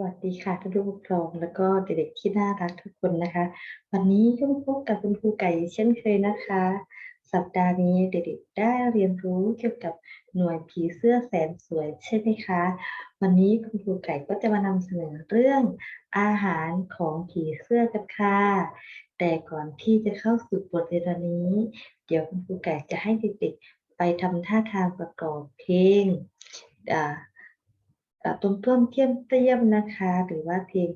สวัสดีค่ะท่านผู้ปกครองแล้วก็เด็กๆที่น่ารักทุกคนนะคะ วันนี้ก็พบกับคุณครูไก่เช่นเคยนะคะ สัปดาห์นี้เด็กๆได้เรียนรู้เกี่ยวกับหน่วยผีเสื้อแสนสวยใช่ไหมคะ วันนี้คุณครูไก่ก็จะมานำเสนอเรื่องอาหารของผีเสื้อกันค่ะ แต่ก่อนที่จะเข้าสู่บทเรียนนี้ เดี๋ยวคุณครูไก่จะให้เด็กๆไปทำท่าทางประกอบเพลงอ่า ต้มต้มเทียมเตียมนะคะ หรือว่าเพลง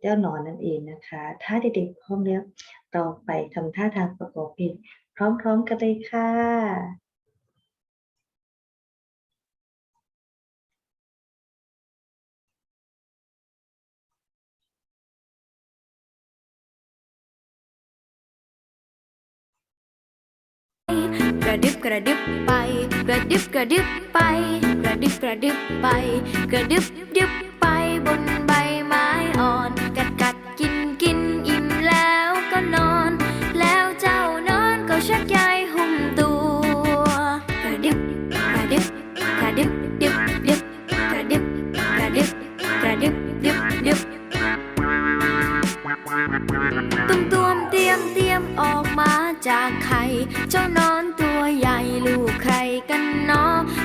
เจ้าหนอนนั่นเองนะคะ ถ้าเด็กๆพร้อมแล้วเราไปทำท่าทางประกอบเพลงพร้อมๆกันเลยค่ะกระดิบกระดิบไป กระดิบกระดิบไป ระดึบกระดึบไป กระดึบดึบไปบนใบไม้อ่อน กัดกัดกินกินอิ่มแล้วก็นอน แล้วเจ้านอนก็ชักใยหุ่มตัว กระดึบกระดึบกระดึบดึบดึบกระดึบกระดึบกระดึบดึบดึบตุ้มตวมเตรียมเตรียมออกมาจากไข่เจ้านอน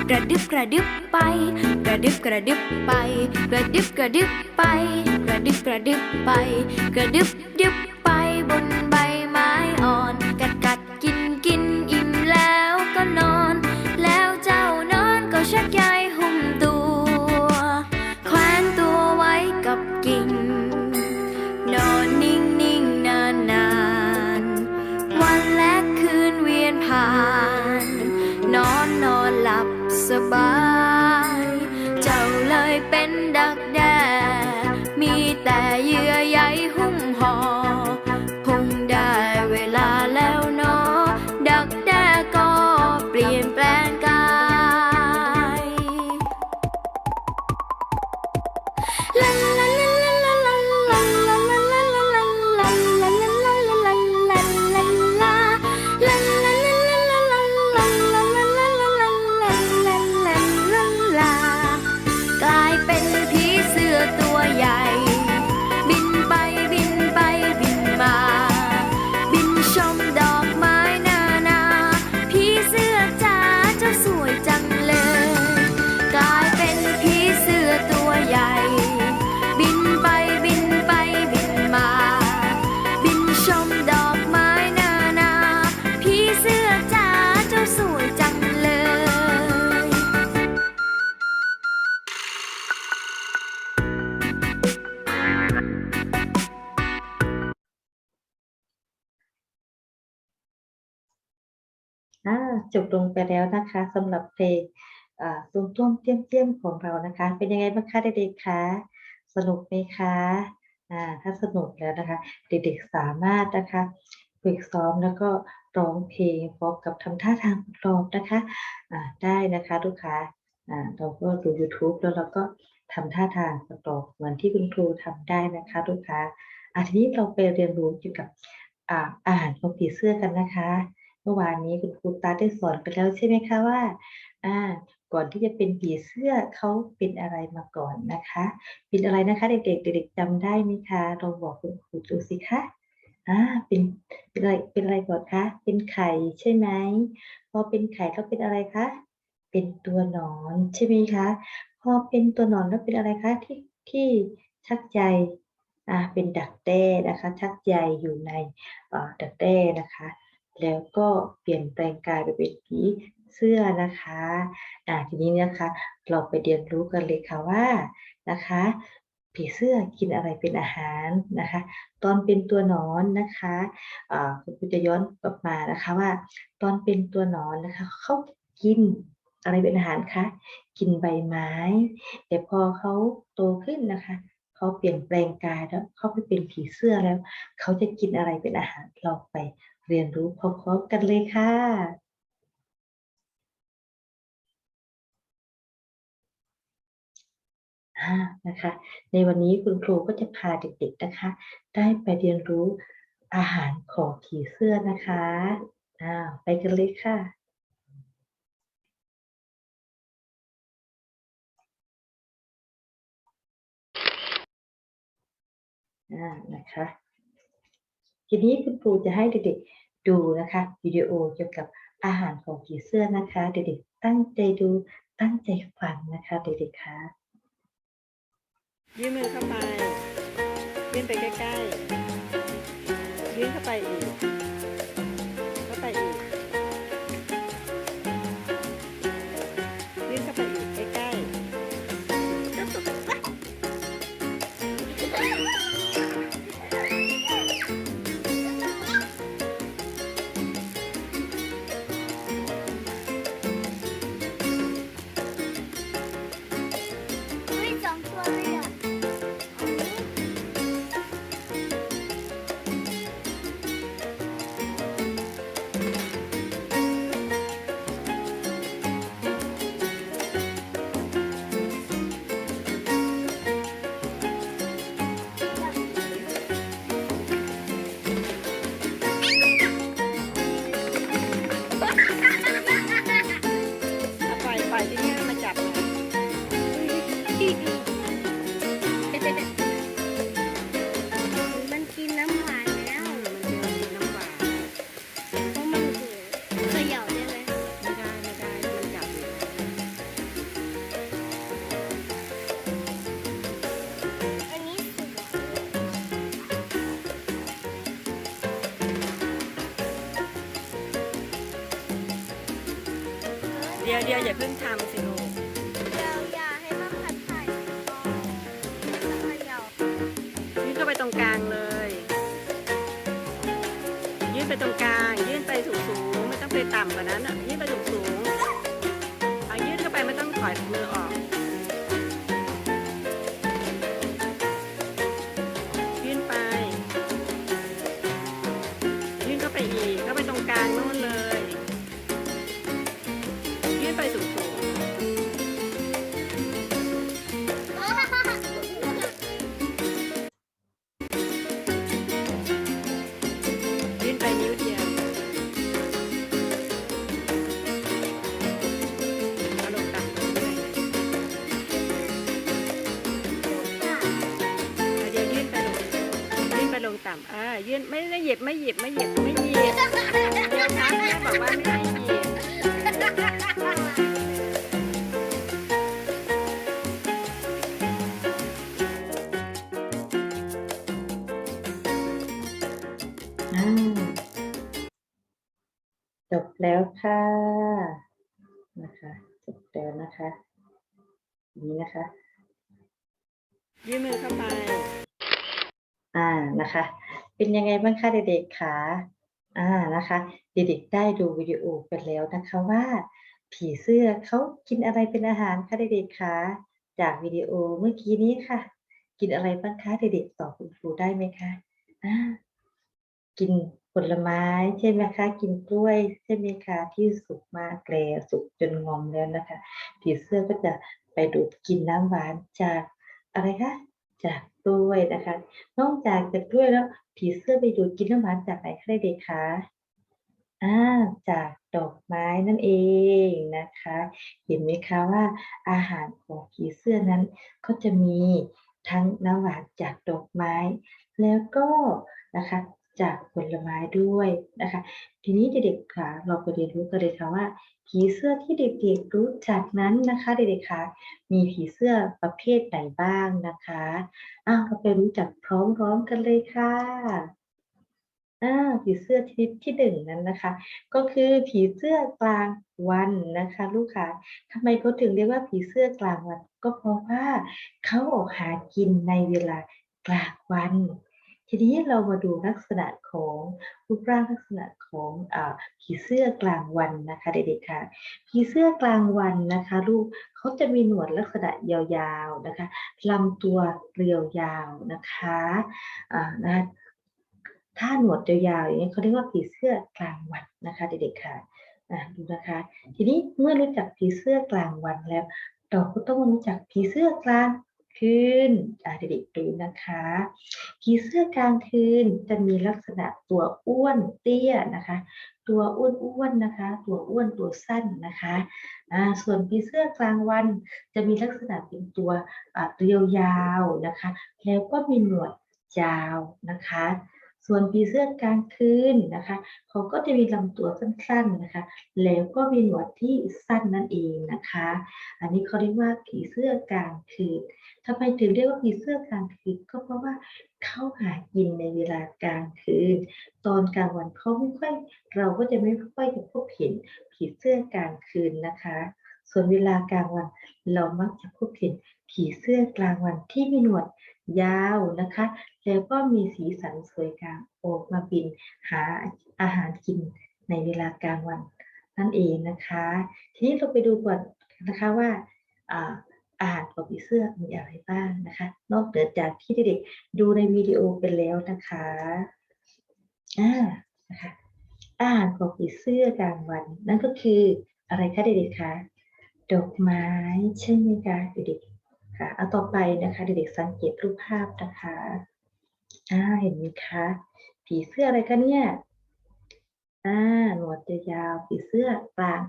กระดึบกระดึบไป กระดึบกระดึบไป กระดึบกระดึบไป กระดึบกระดึบไป กระดึบดึบ Bye. จบลงไปแล้วนะคะสำหรับเพลงตุ้มต้มเตี้ยมเตี้ยมของเรานะคะ เป็นยังไงบ้างคะเด็กๆคะสนุกไหมคะอ่าถ้าสนุกแล้วนะคะ เด็กๆสามารถนะคะฝึกซ้อมแล้วก็ร้องเพลงพร้อมกับทำท่าทางประกอบนะคะอ่าได้นะคะลูกค้าอ่าเราก็ดู YouTube แล้วเราก็ทำท่าทางประกอบเหมือนที่คุณครูทำได้นะคะลูกค้าอ่าทีนี้เราไปเรียนรู้เกี่ยวกับอ่าอาหารของผีเสื้อกันนะคะ เมื่อวานนี้คุณครูตาได้สอนไปแล้วใช่ไหมคะว่า อ่า ก่อนที่จะเป็นผีเสื้อเขาเป็นอะไรมาก่อนนะคะ เป็นอะไรนะคะเด็กๆเด็กๆจำได้ไหมคะลองบอกคุณครูดูสิคะอ่าเป็นเป็นอะไรเป็นอะไรก่อนคะ เป็นไข่ใช่ไหมพอเป็นไข่แล้วเป็นอะไรคะ เป็นตัวหนอนใช่ไหมคะพอเป็นตัวหนอนแล้วเป็นอะไรคะที่ที่ชักใยอ่าเป็นดักแด้นะคะ ชักใยอยู่ในอ่าดักแด้นะคะ แล้วก็เปลี่ยนแปลงกายไปเป็นผีเสื้อนะคะอ่าทีนี้นะคะ เราไปเรียนรู้กันเลยค่ะว่านะคะ ผีเสื้อกินอะไรเป็นอาหารนะคะ ตอนเป็นตัวนอนนะคะอ่าคุณครูจะย้อนกลับมานะคะว่า ตอนเป็นตัวนอนนะคะเขากินอะไรเป็นอาหารคะกินใบไม้ แต่พอเขาโตขึ้นนะคะเขาเปลี่ยนแปลงกายแล้วเขาไปเป็นผีเสื้อแล้ว เขาจะกินอะไรเป็นอาหารเราไป เรียนรู้พร้อมๆกันเลยค่ะอ่านะคะ ในวันนี้คุณครูก็จะพาเด็กๆนะคะ ได้ไปเรียนรู้อาหารของผีเสื้อนะคะอ่าไปกันเลยค่ะอ่านะคะ ทีนี้คุณครูจะให้เด็กๆดูนะคะวิดีโอเกี่ยวกับอาหารของผีเสื้อนะคะ เด็กๆตั้งใจดูตั้งใจฟังนะคะเด็กๆคะยื่นมือเข้าไปยื่นไปใกล้ๆยื่นเข้าไปอีกเข้าไปอีก เดียวเดียวอย่าเพิ่งทำสิลูกเดียวอย่าให้มันผัดไข่ก่อนจะเขย่ายื่นเข้าไปตรงกลางเลย ยื่นไปตรงกลาง ยื่นไปสูงๆ ไม่ต้องไปต่ำกว่านั้นอะ จบแล้วค่ะนะคะจบแล้วนะคะอย่างนี้นะคะยื่นมือเข้าไปอ่านะคะ เป็นยังไงบ้างคะเด็กๆคะอ่านะคะ เด็กๆได้ดูวิดีโอไปแล้วนะคะว่า ผีเสื้อเขากินอะไรเป็นอาหารคะเด็กๆคะจากวิดีโอเมื่อกี้นี้ค่ะ กินอะไรบ้างคะเด็กๆตอบคุณครูได้ไหมคะอ่ากิน ผลไม้ใช่ไหมคะกินกล้วยใช่ไหมคะที่สุกมากแกลสุกจนงอมแล้วนะคะผีเสื้อก็จะไปดูดกินน้ำหวานจากอะไรคะจากกล้วยนะคะ นอกจากจากกล้วยแล้วผีเสื้อไปดูดกินน้ำหวานจากไหนคะเด็กคะอ่าจากดอกไม้นั่นเองนะคะ เห็นไหมคะว่าอาหารของผีเสื้อนั้นก็จะมีทั้งน้ำหวานจากดอกไม้ แล้วก็นะคะ จากผลไม้ด้วยนะคะ ทีนี้เด็กๆค่ะ เราไปเรียนรู้กันเลยค่ะว่า ผีเสื้อที่เด็กๆรู้จักนั้นนะคะเด็กๆค่ะมีผีเสื้อประเภทไหนบ้างนะคะอ้าวเราไปรู้จักพร้อมๆกันเลยค่ะอ่าผีเสื้อชนิดที่หนึ่งนั้นนะคะ ก็คือผีเสื้อกลางวันนะคะ ลูกค่ะทำไมเขาถึงเรียกว่าผีเสื้อกลางวัน ก็เพราะว่าเขาออกหากินในเวลากลางวัน ทีนี้เรามาดูลักษณะของรูปร่างลักษณะของอผีเสื้อกลางวันนะคะเด็กๆค่ะผีเสื้อกลางวันนะคะลูกเขาจะมีหนวดลักษณะยาวๆนะคะลำตัวเรียวยาวนะคะอ่านะถ้าหนวดยาวๆอย่างนี้เขาเรียกว่าผีเสื้อกลางวันนะคะเด็กๆค่ะอ่าดูนะคะ ทีนี้เมื่อรู้จักผีเสื้อกลางวันแล้ว เราก็ต้องรู้จักผีเสื้อกลาง คืนเด็กๆดูนะคะ ผีเสื้อกลางคืนจะมีลักษณะตัวอ้วนเตี้ยนะคะ ตัวอ้วนๆนะคะ ตัวอ้วนตัวสั้นนะคะส่วนผีเสื้อกลางวันจะมีลักษณะเป็นตัวอ่าเรียวยาวนะคะ แล้วก็มีหนวดยาวนะคะ ส่วนผีเสื้อกลางคืนนะคะเขาก็จะมีลำตัวสั้นๆนะคะ แล้วก็มีหนวดที่สั้นนั่นเองนะคะ อันนี้เขาเรียกว่าผีเสื้อกลางคืนทำไมถึงเรียกว่าผีเสื้อกลางคืนก็เพราะว่าเขาหากินในเวลากลางคืน ตอนกลางวันเขาไม่ค่อย เราก็จะไม่ค่อยจะพบเห็นผีเสื้อกลางคืนนะคะ ส่วนเวลากลางวัน เรามักจะพบเห็นผีเสื้อกลางวันที่มีหนวดยาวนะคะ แล้วก็มีสีสันสวยงามออกมาบินหาอาหารกินในเวลากลางวัน นั่นเองนะคะ ทีนี้เราไปดูก่อนนะคะว่าอาอาหารของผีเสื้อมีอะไรบ้างนะคะ นอกเหนือจากที่เด็กๆดูในวิดีโอไปแล้วนะคะอ่านะคะอาหารของผีเสื้อกลางวัน นั่นก็คืออะไรคะเด็กๆคะ ดอกไม้ใช่ไหมคะเด็กๆค่ะเอาต่อไปนะคะเด็กๆสังเกตรูปภาพนะคะอ่าเห็นไหมคะผีเสื้ออะไรคะเนี่ยอ่าหนวดยาวผีเสื้อกลาง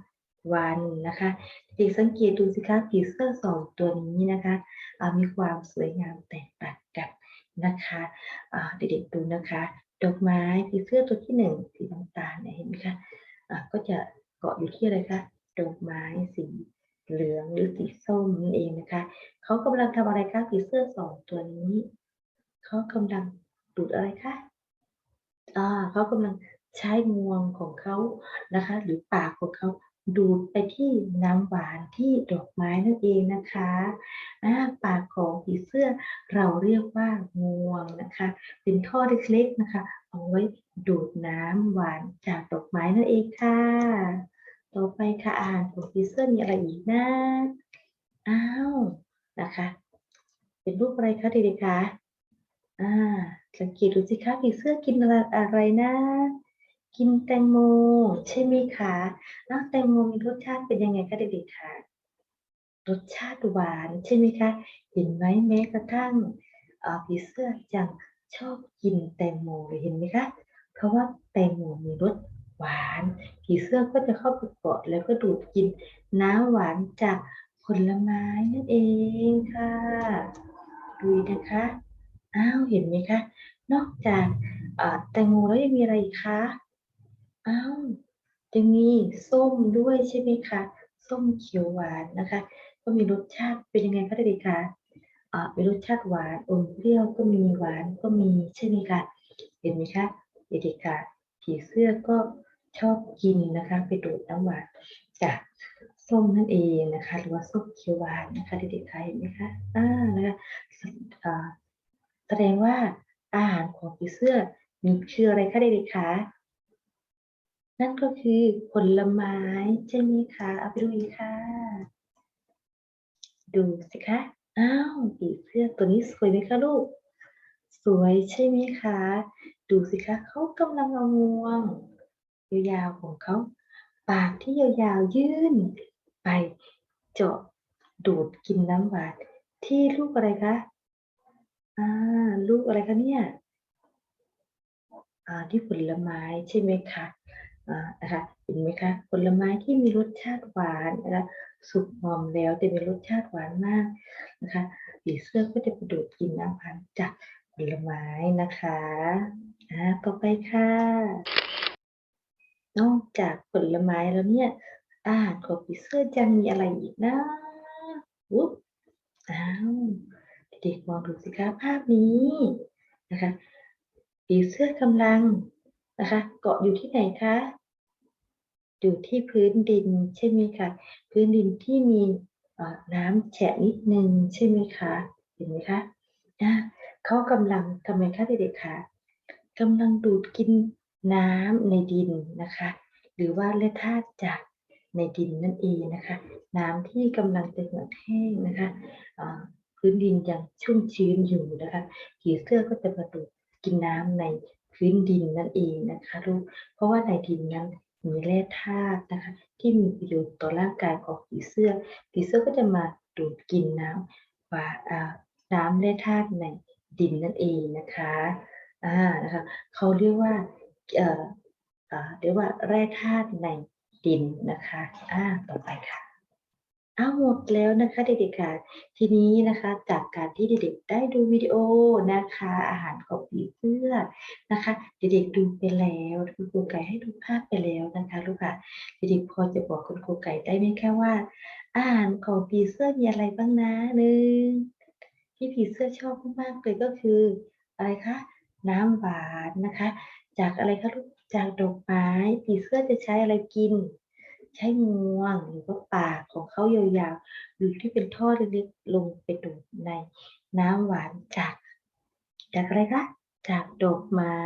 วันนะคะเด็กสังเกตดูสิคะผีเสื้อสองตัวนี้นะคะมีความสวยงามแตกต่างกันนะคะเด็กๆดูนะคะ ดอกไม้ผีเสื้อตัวที่หนึ่งสีน้ำตาลเนี่ยเห็นไหมคะอ่าก็จะเกาะอยู่ที่อะไรคะดอกไม้สี เหลืองหรือสีส้มนั่นเองนะคะ เขากำลังทำอะไรคะผีเสื้อสองตัวนี้ เขากำลังดูดอะไรคะอ่าเขากำลังใช้งวงของเขานะคะ หรือปากของเขาดูดไปที่น้ำหวานที่ดอกไม้นั่นเองนะคะอ่าปากของผีเสื้อเราเรียกว่างวงนะคะ เป็นท่อเล็กๆนะคะ เอาไว้ดูดน้ำหวานจากดอกไม้นั่นเองค่ะ ต่อไปค่ะอาหารของผีเสื้อมีอะไรอีกนะอ้าวนะคะเป็นรูปอะไรคะเด็กๆคะอ่าสังเกตดูสิคะผีเสื้อกินอะไรอะไรนะ กินแตงโมใช่ไหมคะแล้วแตงโมมีรสชาติเป็นยังไงคะเด็กๆคะรสชาติหวานใช่ไหมคะ เห็นไหมแม้กระทั่งผีเสื้อยังชอบกินแตงโมเห็นไหมคะ เพราะว่าแตงโมมีรส หวานผีเสื้อก็จะเข้าไปเกาะแล้วก็ดูดกินน้ำหวานจากผลไม้นั่นเองค่ะดูนะคะอ้าวเห็นไหมคะ นอกจากแตงโมแล้วยังมีอะไรอีกคะอ้าวจะมีส้มด้วยใช่ไหมคะส้มเขียวหวานนะคะ ก็มีรสชาติเป็นยังไงคะเด็กๆคะอ่ามีรสชาติหวานอมเปรี้ยวก็มีหวานก็มีใช่ไหมคะเห็นไหมคะเด็กๆค่ะผีเสื้อก็ ชอบกินนะคะไปดูดน้ำหวานจากส้มนั่นเองนะคะ หรือว่าส้มเขียวหวานนะคะเด็กๆค่ะเห็นไหมคะอ่านะคะแสดงว่าอาหารของผีเสื้อมีคืออะไรคะเด็กๆคะนั่นก็คือผลไม้ใช่ไหมคะเอาไปดูอีกค่ะ ดูสิคะอ้าวผีเสื้อตัวนี้สวยไหมคะลูก สวยใช่ไหมคะ ดูสิคะเขากำลังเอางวง ยาวๆของเขา ปากที่ยาวๆยื่นไปเจาะดูดกินน้ำหวานที่ลูกอะไรคะอ่าลูกอะไรคะเนี่ยอ่าที่ผลไม้ใช่ไหมคะอ่านะคะเห็นไหมคะผลไม้ที่มีรสชาติหวานนะคะสุกงอมแล้วจะมีรสชาติหวานมากนะคะผีเสื้อก็จะไปดูดกินน้ำพันจากผลไม้นะคะอ่าต่อไปค่ะ นอกจากผลไม้แล้วเนี่ย อาหารของผีเสื้อยังมีอะไรอีกนะอุ๊บอ้าวเด็กๆมองดูสิคะภาพนี้นะคะผีเสื้อกำลังนะคะ เกาะอยู่ที่ไหนคะอยู่ที่พื้นดินใช่ไหมคะพื้นดินที่มีน้ำแฉะนิดนึงใช่ไหมคะเห็นไหมคะอะเขากำลังทำไมคะเด็กๆคะกำลังดูดกิน น้ำในดินนะคะ หรือว่าแร่ธาตุจากในดินนั่นเองนะคะ น้ำที่กำลังจะเหือดแห้งนะคะพื้นดินยังชุ่มชื้นอยู่นะคะผีเสื้อก็จะมาดูดกินน้ำในพื้นดินนั่นเองนะคะลูกเพราะว่าในดินนั้นมีแร่ธาตุนะคะ ที่มีประโยชน์ต่อร่างกายของผีเสื้อผีเสื้อก็จะมาดูดกินน้ำว่าอ่าน้ำแร่ธาตุในดินนั่นเองนะคะอ่านะคะเขาเรียกว่า เอ่อเรียกว่าแร่ธาตุในดินนะคะอ่าต่อไปค่ะเอ้าหมดแล้วนะคะเด็กๆค่ะทีนี้นะคะจากการที่เด็กๆได้ดูวิดีโอนะคะ อาหารของผีเสื้อนะคะ เด็กๆดูไปแล้วคุณครูไก่ให้ดูภาพไปแล้วนะคะลูกค่ะเด็กๆพอจะบอกคุณครูไก่ได้ไหมคะว่า อาหารของผีเสื้อมีอะไรบ้างนะหนึ่งที่ผีเสื้อชอบมากๆเลยก็คือ อะไรคะน้ำหวานนะคะ จากอะไรคะลูกจากดอกไม้ผีเสื้อจะใช้อะไรกิน ใช้งวงหรือว่าปากของเขายาวๆหรือที่เป็นท่อเล็กๆลงไปดูดในน้ำหวานจาก จากอะไรคะจากดอกไม้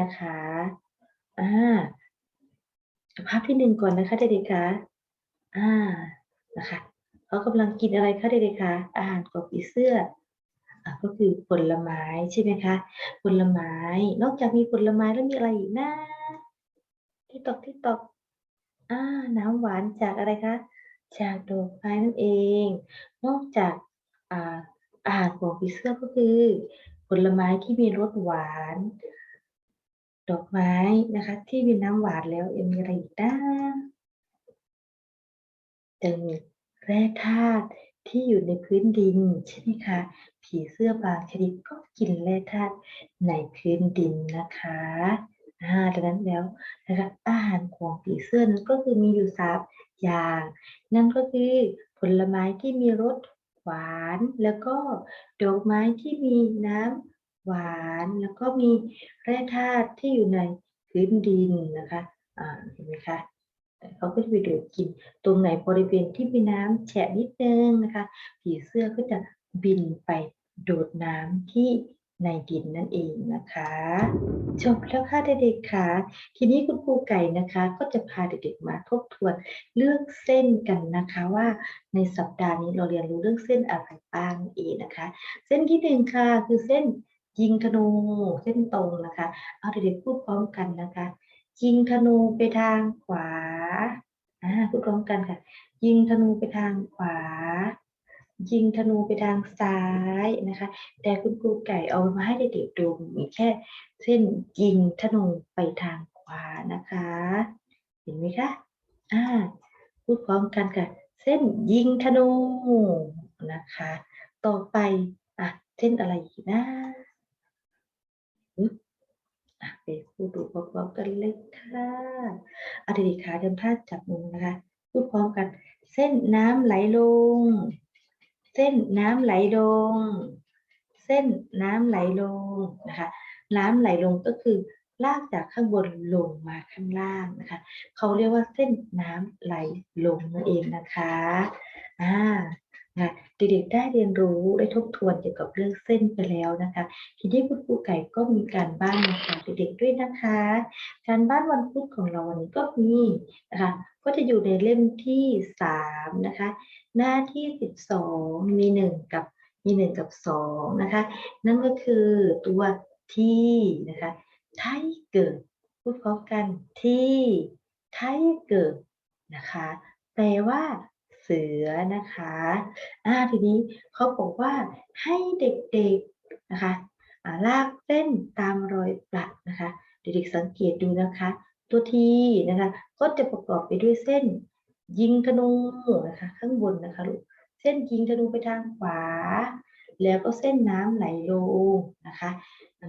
นะคะอ่าภาพที่หนึ่งก่อนนะคะเด็กๆคะอ่านะคะเขากำลังกินอะไรคะเด็กๆคะอาหารของผีเสื้อ อะก็คือผลไม้ใช่ไหมคะ ผลไม้ นอกจากมีผลไม้แล้วมีอะไรอีกนะที่ตอกที่ตอกอ่า น้ำหวานจากอะไรคะ จากดอกไม้นั่นเอง นอกจากอ่าอาหารของผีเสื้อก็คือ ผลไม้ที่มีรสหวาน ดอกไม้นะคะ ที่มีน้ำหวานแล้วยังมีอะไรอีกนะจะมีแร่ธาตุ ที่อยู่ในพื้นดินใช่ไหมคะ ผีเสื้อบางชนิดก็กินแร่ธาตุในพื้นดินนะคะอ่าดังนั้นแล้วนะคะอาหารของผีเสื้อนั้นก็คือมีอยู่สามอย่าง นั่นก็คือผลไม้ที่มีรสหวาน แล้วก็ดอกไม้ที่มีน้ำหวาน แล้วก็มีแร่ธาตุที่อยู่ในพื้นดินนะคะอ่าเห็นไหมคะ เขาก็จะไปดูดกิน ตรงไหนบริเวณที่มีน้ำแฉะนิดนึงนะคะ ผีเสื้อก็จะบินไปดูดน้ำที่ในดินนั่นเองนะคะจบแล้วค่ะเด็กๆค่ะทีนี้คุณครูไก่นะคะ ก็จะพาเด็กๆมาทบทวนเรื่องเส้นกันนะคะว่าในสัปดาห์นี้เราเรียนรู้เรื่องเส้นอะไรบ้างเองนะคะ เส้นที่หนึ่งค่ะคือเส้นยิงธนูเส้นตรงนะคะ เอาเด็กๆพูดพร้อมกันนะคะ ยิงธนูไปทางขวา อ่าพูดพร้อมกันค่ะ ยิงธนูไปทางขวา ยิงธนูไปทางซ้ายนะคะ แต่คุณครูไก่เอามาให้เด็กๆดูมีแค่เส้นยิงธนูไปทางขวานะคะ เห็นไหมคะอ่าพูดพร้อมกันค่ะ เส้นยิงธนูนะคะ ต่อไปอะเส้นอะไรอีกนะอึ๊บอะ ไปพูดดูพร้อมๆกันเลยค่ะอะเด็กๆขาเดินท่าจับมือนะคะ พูดพร้อมกัน เส้นน้ำไหลลง เส้นน้ำไหลลง เส้นน้ำไหลลงนะคะ น้ำไหลลงก็คือลากจากข้างบนลงมาข้างล่างนะคะ เขาเรียกว่าเส้นน้ำไหลลงนั่นเองนะคะ อ่า นะเด็กๆได้เรียนรู้ได้ทบทวนเกี่ยวกับเรื่องเส้นไปแล้วนะคะ ทีนี้คุณครูไก่ก็มีการบ้านมาฝากเด็กๆด้วยนะคะ การบ้านวันพุธของเราวันนี้ก็มีนะคะก็จะอยู่ในเล่มที่สามนะคะหน้าที่สิบสองมีหนึ่งกับมีหนึ่งกับสองนะคะนั่นก็คือตัวที่นะคะไทเกิดพูดพร้อมกันที่ไทเกิดนะคะแปลว่า เสือนะคะอ่าทีนี้เขาบอกว่าให้เด็กๆนะคะลากเส้นตามรอยประนะคะ เด็กๆสังเกตดูนะคะ ตัวทีนะคะก็จะประกอบไปด้วยเส้นยิงธนูนะคะข้างบนนะคะลูกเส้นยิงธนูไปทางขวา แล้วก็เส้นน้ำไหลลงนะคะ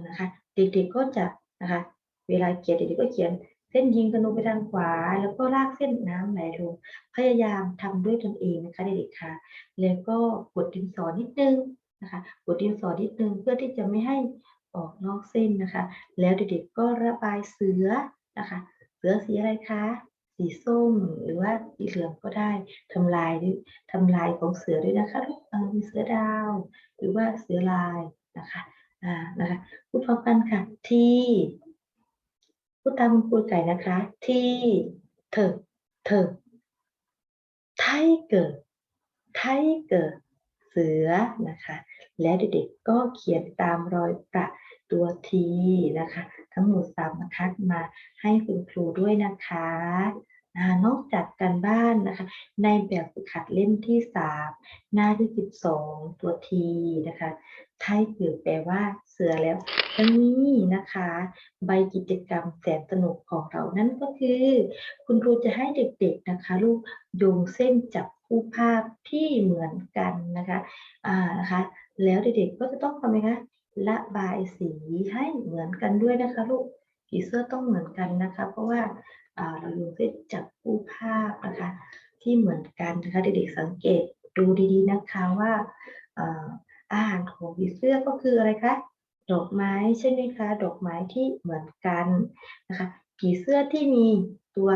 นะคะ เด็กๆก็จะนะคะ เวลาเขียนเด็กๆก็เขียน เส้นยิงธนูไปทางขวา แล้วก็ลากเส้นน้ำไหลลง พยายามทำด้วยตนเองนะคะเด็กๆค่ะ แล้วก็กดดินสอนิดนึงนะคะกดดินสอนิดนึงเพื่อที่จะไม่ให้ออกนอกเส้นนะคะ แล้วเด็กๆก็ระบายเสือนะคะ เสือสีอะไรคะ สีส้มหรือว่าสีเหลืองก็ได้ทำลายด้วยทำลายของเสือด้วยนะคะเออมีเสือดาว หรือว่าเสือลายนะคะ อ่า นะคะพูดพร้อมกันค่ะที่ พูดตามคุณครูไก่นะคะ ที่เธอเธอไทเกิดไทเกิดเสือนะคะ และเด็กๆก็เขียนตามรอยประตัวทีนะคะ ทั้งหมดสามบรรทัดมาให้คุณครูด้วยนะคะนอกจากการบ้านนะคะ ในแบบฝึกหัดเล่มที่สามหน้าที่สิบสองตัวทีนะคะไทยเกิดแปลว่าเสือแล้ว นี้นะคะ ใบกิจกรรมแสนสนุกของเรานั่นก็คือ คุณครูจะให้เด็กๆนะคะ ลูกโยงเส้นจับรูปภาพที่เหมือนกันนะคะอ่านะคะ แล้วเด็กๆก็จะต้องทำไงคะระบายสีให้เหมือนกันด้วยนะคะลูกผีเสื้อต้องเหมือนกันนะคะ เพราะว่าเราอยู่ที่จับรูปภาพนะคะ ที่เหมือนกันนะคะเด็กๆสังเกตดูดีๆนะคะว่าอ่าอาหารของผีเสื้อก็คืออะไรคะ ดอกไม้ใช่ไหมคะ ดอกไม้ที่เหมือนกันนะคะผีเสื้อที่มีตัว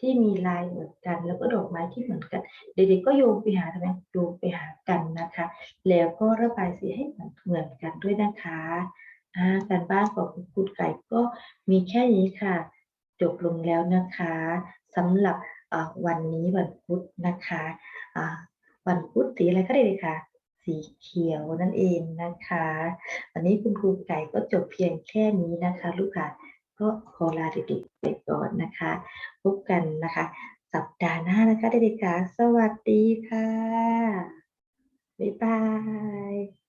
ที่มีลายเหมือนกัน แล้วก็ดอกไม้ที่เหมือนกัน เด็กๆก็โยงไปหาทำไมโยงไปหากันนะคะ แล้วก็ระบายสีให้เหมือนเหมือนกันด้วยนะคะอ่าการบ้านของคุณครูไก่ก็มีแค่นี้ค่ะ จบลงแล้วนะคะสำหรับวันนี้วันพุธนะคะวันพุธสีอะไรก็ได้เลยค่ะ สีเขียวนั่นเองนะคะ วันนี้คุณครูไก่ก็จบเพียงแค่นี้นะคะ ลูกค่ะ ก็ขอลาเด็กๆไปก่อนนะคะ พบกันนะคะ สัปดาห์หน้านะคะเด็กๆค่ะ สวัสดีค่ะ บ๊ายบาย